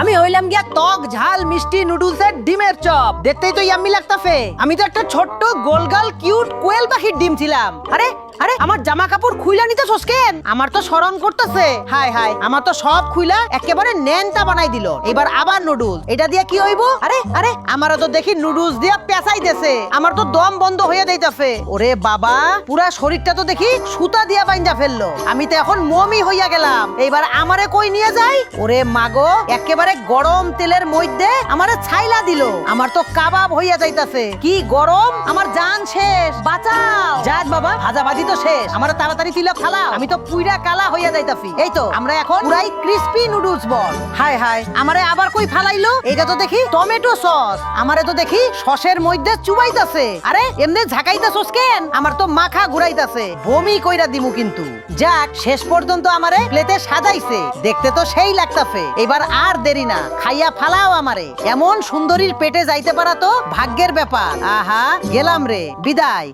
আমি হইলাম গিয়া টক, ঝাল, মিষ্টি, নুডলসের ডিমের চপ। দেখতেই তো ইয়াম্মি লাগতাছে। আমি তো একটা ছোট্ট, গোলগাল, কিউট কোয়েল পাখির ডিম ছিলাম। আরে আরে, আমার জামা কাপড় খুইলা নিতে কেন? আমার তো শরম করতেছে। হাই হাই আমার তো সব খুইলা একেবারে নেনটা বানাই দিল। এবার আবার নুডলস। এটা দিয়ে কি হইব? আরে আরে, আমারও তো দেখি নুডলস দিয়া পেঁচাই দেছে আমার তো দম বন্ধ হয়ে যাইতাছে। ওরে বাবা, পুরা শরীরটা তো দেখি সুতা দিয়া বাইন্দা ফেলল। আমি তো এখন মমি হইয়া গেলাম। এইবার আমারে কই নিয়ে যাই? ওরে মাগো একেবারে গরম তেলের মধ্যে আমারে ছাইলা দিল। আমার তো কাবাব হইয়া যাইতাছে। কি গরম? আমার জান শেষ। বাঁচাও। যাক বাবা ভাজা ভাজি তো শেষ। আমার তাড়াতাড়ি তিলক খালা আমি তো পুইরা কালা হইয়া যাইতাছি। এই তো, আমরা এখন পুরাই crispy noodles ball. Hi hi আমারে আবার কই ফালাইলো? এটা তো দেখি টমেটো সস আমারে তো দেখি সসের মধ্যে চুবাইতাছে। আরে, এমনি ঝাঁকাইতাছস কেন? আমার তো মাখা ঘুরাইতাছে। বমি কইরা দিমু কিন্তু। যাক, শেষ পর্যন্ত আমারে প্লেটে সাজাইছে। দেখতে তো সেই লাগতাছে। এবার আর দেরি না। খাইয়া ফালাও আমারে। এমন সুন্দরীর পেটে যাইতে পারা তো ভাগ্যের ব্যাপার। আহা, গেলাম রে। বিদায়।